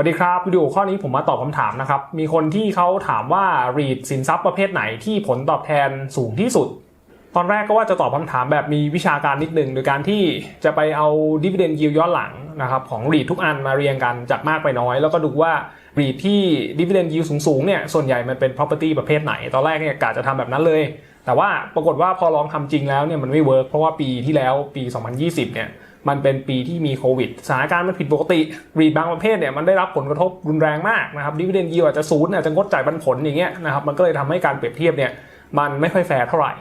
วัสดีครับวิดีโอข้อนี้ผมมาตอบคำถามนะครับ มีคนที่เขาถามว่า REIT สินทรัพย์ประเภทไหนที่ผลตอบแทนสูงที่สุด ตอนแรกก็ว่าจะตอบคำถามแบบมีวิชาการนิดนึงโดยการที่จะไปเอา dividend yield ย้อนหลังนะครับของ REIT ทุกอันมาเรียงกันจากมากไปน้อย แล้วก็ดูว่า REIT ที่ dividend yield สูงๆเนี่ยส่วนใหญ่มันเป็น property ประเภทไหน ตอนแรกเนี่ยกะจะทำแบบนั้นเลย แต่ว่าปรากฏว่าพอลองทำจริงแล้วเนี่ยมันไม่เวิร์กเพราะว่าปีที่แล้วปี 2020เนี่ย มันเป็นปีที่มีโควิดสถานการณ์มันผิดปกติรีดบางประเภทเนี่ยมันได้รับผลกระทบรุนแรงมากนะครับดิวเดนยิวอาจจะศูนย์อาจจะงดจ่ายปันผลอย่างเงี้ยนะครับมันก็เลยทำให้การเปรียบเทียบเนี่ยมันไม่ค่อยแฟร์เท่าไหร่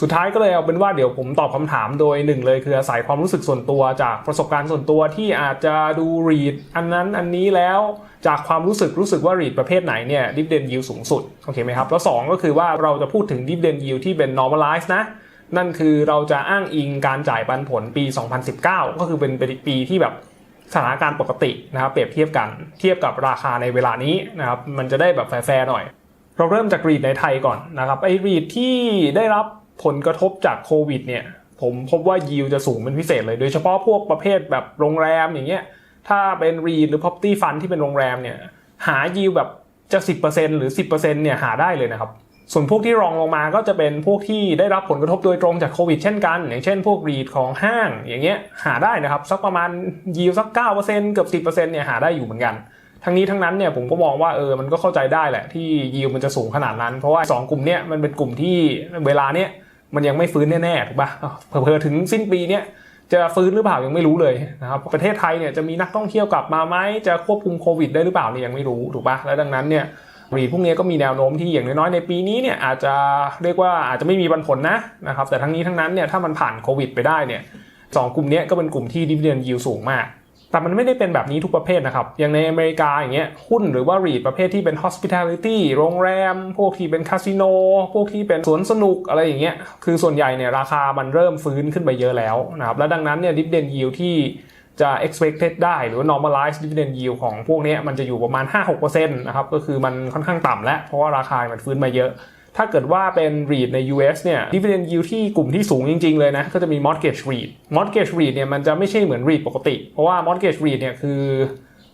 สุดท้ายก็เลยเอาเป็นว่าเดี๋ยวผมตอบคำถามโดยหนึ่งเลยคืออาศัยความรู้สึกส่วนตัวจากประสบการณ์ส่วนตัวที่อาจจะดูรีดอันนั้นอันนี้แล้วจากความรู้สึกรู้สึกว่ารีดประเภทไหนเนี่ยดิฟเดนยิวสูงสุดโอเคไหมครับแล้วสองก็คือว่าเราจะพูดถึงดิฟเดนยิวที่เป็น normalize นะ นั่นคือเราจะอ้างอิงการจ่ายปันผลปี 2019 ก็คือเป็นปีที่แบบสถานการณ์ปกตินะครับ เปรียบเทียบกันเทียบกับราคาในเวลานี้นะครับ มันจะได้แบบแฟร์ๆหน่อย เราเริ่มจากรีดในไทยก่อนนะครับไอรีดที่ได้รับผลกระทบจากโควิดเนี่ยผมพบว่ายิวจะสูงเป็นพิเศษเลย โดยเฉพาะพวกประเภทแบบโรงแรมอย่างเงี้ยถ้าเป็นรีดหรือ property fund ที่เป็นโรงแรมเนี่ยหายิวแบบจะ 10%หรือ 10%เนี่ยหาได้เลยนะครับ ส่วนพวกที่รองลงมาก็จะเป็นพวกที่ได้รับผลกระทบโดยตรงจากโควิดเช่นกัน อย่างเช่นพวกรีดของห้างอย่างเงี้ยหาได้นะครับ สักประมาณยิวสัก9%เกือบ 10%เนี่ยหาได้อยู่เหมือนกัน ทั้งนี้ทั้งนั้นเนี่ยผมก็มองว่าเออมันก็เข้าใจได้แหละที่ยิวมันจะสูงขนาดนั้น เพราะว่า 2 กลุ่มเนี้ยมันเป็นกลุ่มที่เวลาเนี้ยมันยังไม่ฟื้นแน่ๆถูกปะเผลอๆถึงสิ้นปีเนี้ยจะฟื้นหรือเปล่ายังไม่รู้เลยนะครับประเทศไทยเนี่ยจะมีนักท่องเที่ยวกลับมาไหมจะควบคุมโควิดได้หรือเปล่าเนี่ยยังไม่รู้ถูกปะและดังนั้นเนี่ย รีดพวกนี้ก็มีแนวโน้มที่อย่างน้อยๆในปีนี้เนี่ยอาจจะเรียกว่าอาจจะไม่มีปันผลนะนะครับแต่ทั้งนี้ทั้งนั้นเนี่ยถ้ามันผ่านโควิดไปได้เนี่ยสองกลุ่มนี้ก็เป็นกลุ่มที่ดิวเดนยิวสูงมาก แต่มันไม่ได้เป็นแบบนี้ทุกประเภทนะครับ อย่างในอเมริกาอย่างเงี้ยหุ้นหรือว่ารีดประเภทที่เป็น hospitality โรงแรม พวกที่เป็นคาสิโน พวกที่เป็นสวนสนุกอะไรอย่างเงี้ย คือส่วนใหญ่เนี่ยราคามันเริ่มฟื้นขึ้นไปเยอะแล้วนะครับ และดังนั้นเนี่ย dividend yield ที่ จะ expected ได้หรือ normalized dividend yield ของพวกนี้มันจะอยู่ประมาณ 5-6%นะครับก็คือมันค่อนข้างต่ำแล้ว เพราะว่าราคามันฟื้นมาเยอะ ถ้าเกิดว่าเป็น REIT ใน US เนี่ย dividend yield ที่กลุ่มที่สูงจริง ๆ เลยนะ ก็จะมี mortgage REIT mortgage REIT เนี่ยมันจะไม่ใช่เหมือน REIT ปกติ เพราะว่า mortgage REIT เนี่ยคือ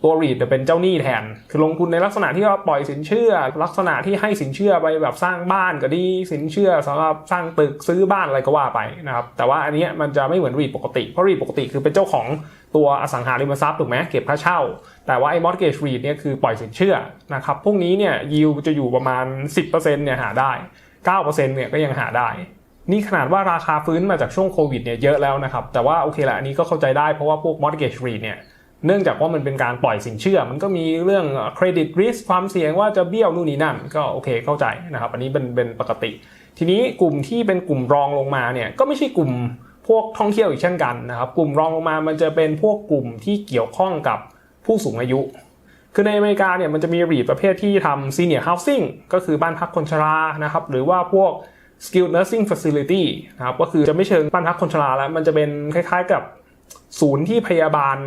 ตัว REIT จะเป็นเจ้าหนี้แทน คือลงทุนในลักษณะที่เราปล่อยสินเชื่อ ลักษณะที่ให้สินเชื่อไปแบบสร้างบ้านก็ดี สินเชื่อสำหรับสร้างตึกซื้อบ้านอะไรก็ว่าไปนะครับ แต่ว่าอันนี้มันจะไม่เหมือน REIT ปกติ เพราะ REIT ปกติคือเป็นเจ้าของตัวอสังหาริมทรัพย์ถูกไหมเก็บค่าเช่า แต่ว่าไอ้ mortgage REIT เนี่ยคือปล่อยสินเชื่อนะครับ พวกนี้เนี่ย yield จะอยู่ประมาณ 10%เนี่ยหาได้ 9%เนี่ยก็ยังหาได้นี่ขนาดว่าราคาฟื้นมาจากช่วงโควิดเนี่ยเยอะแล้วนะครับ แต่ว่าโอเคแหละอันนี้ก็เข้าใจได้เพราะว่าพวก mortgage REIT เนี่ย เนื่องจากว่ามันเป็นการปล่อยสินเชื่อ มันก็มีเรื่อง credit risk ความเสี่ยงว่าจะเบี้ยวนู่นนี่นั่น ก็โอเคเข้าใจนะครับ อันนี้เป็นเป็นปกติ ทีนี้กลุ่มที่เป็นกลุ่มรองลงมาเนี่ยก็ไม่ใช่กลุ่มพวกท่องเที่ยวอีกเช่นกันนะครับ กลุ่มรองลงมามันจะเป็นพวกกลุ่มที่เกี่ยวข้องกับผู้สูงอายุ คือในอเมริกาเนี่ยมันจะมีรีประเภทที่ทำ senior housing ก็คือบ้านพักคนชรานะครับ หรือว่าพวก skilled nursing facility นะครับ ก็คือจะไม่เชิงบ้านพักคนชราแล้ว มันจะเป็นคล้ายๆกับศูนย์ที่พยาบาล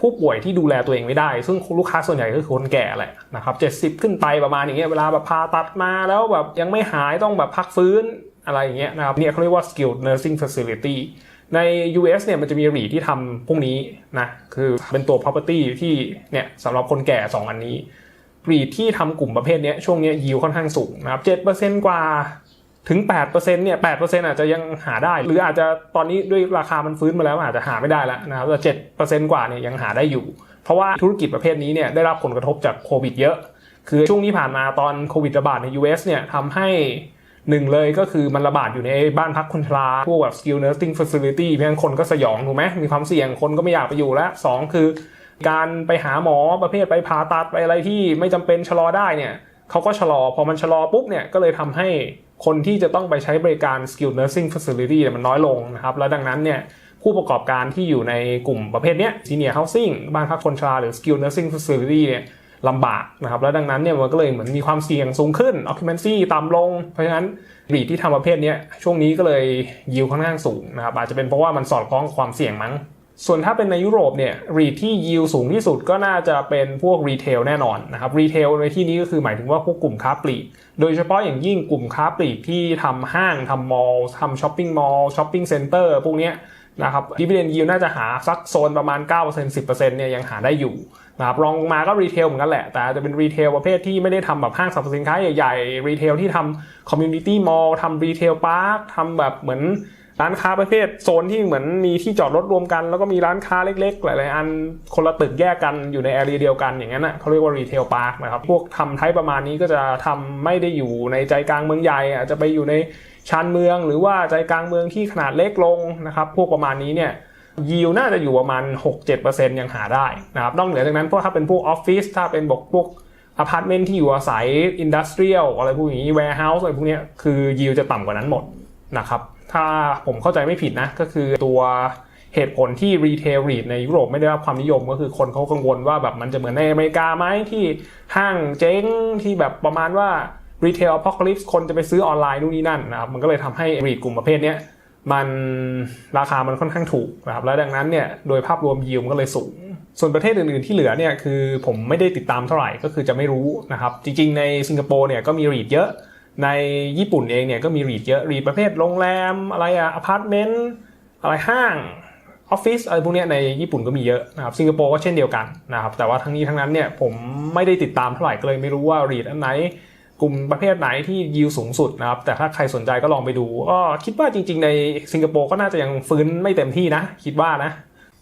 ผู้ป่วยที่ดูแลตัวเองไม่ได้ ซึ่งลูกค้าส่วนใหญ่ก็คือคนแก่แหละนะครับ70ขึ้นไปประมาณอย่างเงี้ยเวลาแบบพาตัดมาแล้วแบบยังไม่หายต้องแบบพักฟื้นอะไรอย่างเงี้ยนะครับเนี่ยเขาเรียกว่า skilled nursing facility ใน US เนี่ยมันจะมีรีที่ทำพวกนี้นะคือเป็นตัว property ที่เนี่ยสำหรับคนแก่ 2 อันนี้รีที่ทำกลุ่มประเภทนี้ช่วงนี้ยิวค่อนข้างสูงนะครับ7%กว่า ถึง8%เนี่ย8%อาจจะยังหาได้ หรืออาจจะตอนนี้ด้วยราคามันฟื้นมาแล้วอาจจะหาไม่ได้แล้วนะครับแต่7%กว่าเนี่ยยังหาได้อยู่ เพราะว่าธุรกิจประเภทนี้เนี่ยได้รับผลกระทบจากโควิดเยอะ คือช่วงที่ผ่านมาตอนโควิดระบาดใน US เนี่ยทำให้หนึ่งเลยก็คือมันระบาดอยู่ในบ้านพักคนชราพวกแบบ skill nursing facility เพราะฉะนั้นคนก็สยองถูกไหมมีความเสี่ยงคนก็ไม่อยากไปอยู่แล้วสองคือ การไปหาหมอประเภทไปผ่าตัดไปอะไรที่ไม่จำเป็นชะลอได้เนี่ยเขาก็ชะลอพอมันชะลอปุ๊บเนี่ยก็เลยทำให้ คนที่จะต้องไปใช้บริการ skilled nursing facility มันน้อยลงนะครับ แล้วดังนั้นเนี่ยผู้ประกอบการที่อยู่ในกลุ่มประเภทนี้ senior housing บ้านพักคนชราหรือ skilled nursing facility เนี่ยลำบากนะครับ แล้วดังนั้นเนี่ยมันก็เลยเหมือนมีความเสี่ยงสูงขึ้น occupancy ต่ำลง เพราะฉะนั้นรีที่ทำประเภทนี้ช่วงนี้ก็เลยยิวค่อนข้างสูงนะครับอาจจะเป็นเพราะว่ามันสอดคล้องความเสี่ยงมั้ง ส่วนถ้าเป็นในยุโรปเนี่ยรีที่ยิวสูงที่สุดก็น่าจะเป็นพวกรีเทลแน่นอนนะครับรีเทลในที่นี้ก็คือหมายถึงว่าพวกกลุ่มค้าปลีก โดยเฉพาะอย่างยิ่งกลุ่มค้าปลีกที่ทำห้างทำมอลล์ทำช้อปปิ้งมอลล์ช้อปปิ้งเซ็นเตอร์พวกนี้นะครับ dividend yield น่าจะหาสักโซนประมาณ 9% 10%เนี่ยยังหาได้อยู่นะครับรองลงมาก็รีเทลเหมือนกันแหละ แต่จะเป็นรีเทลประเภทที่ไม่ได้ทำแบบห้างสรรพสินค้าใหญ่ๆรีเทลที่ทำ community mall ทำรีเทลพาร์คทำแบบเหมือน ร้านค้าประเภทโซนที่เหมือนมีที่จอดรถรวมกัน แล้วก็มีร้านค้าเล็กๆ หลายๆอันคนละตึกแยกกันอยู่ในแอเรียเดียวกันอย่างนั้นนะเขาเรียกว่ารีเทลพาร์คนะครับพวกทำไทป์ประมาณนี้ก็จะทำไม่ได้อยู่ในใจกลางเมืองใหญ่อาจจะไปอยู่ในชานเมือง หรือว่าใจกลางเมืองที่ขนาดเล็กลงนะครับพวกประมาณนี้เนี่ยยิวน่าจะอยู่ประมาณ 6-7%ยังหาได้นะครับนอกเหนือจากนั้นพวกถ้าเป็นพวกออฟฟิศถ้าเป็นบอกพวกอพาร์ตเมนต์ที่อยู่อาศัยอินดัสเทรียลอะไรพวกนี้แวร์เฮาส์อะไรพวกนี้คือยิวจะต่ำกว่านั้นหมดนะครับ ถ้าผมเข้าใจไม่ผิดนะ ก็คือตัวเหตุผลที่รีเทลรีดในยุโรปไม่ได้รับความนิยมก็คือคนเขากังวลว่าแบบมันจะเหมือนในอเมริกาไหมที่ห้างเจ๊งที่แบบประมาณว่ารีเทลอพอคลิปคนจะไปซื้อออนไลน์นู่นนี่นั่นนะครับมันก็เลยทำให้รีดกลุ่มประเภทเนี้ยมันราคามันค่อนข้างถูกนะครับและดังนั้นเนี่ยโดยภาพรวมยิวมันก็เลยสูง ส่วนประเทศอื่นๆที่เหลือเนี่ยคือผมไม่ได้ติดตามเท่าไหร่ก็คือจะไม่รู้นะครับจริงๆในสิงคโปร์เนี่ยก็มีรีดเยอะ ในญี่ปุ่นเองเนี่ยก็มีรีดเยอะรีดประเภทโรงแรมอะไรอะอพาร์ตเมนต์อะไรห้างออฟฟิศอะไรพวกนี้ในญี่ปุ่นก็มีเยอะนะครับสิงคโปร์ก็เช่นเดียวกันนะครับแต่ว่าทั้งนี้ทั้งนั้นเนี่ยผมไม่ได้ติดตามเท่าไหร่ก็เลยไม่รู้ว่ารีดอันไหนกลุ่มประเภทไหนที่ยิวสูงสุดนะครับแต่ถ้าใครสนใจก็ลองไปดูก็คิดว่าจริง ๆ ในสิงคโปร์ก็น่าจะยังฟื้นไม่เต็มที่นะ คิดว่านะ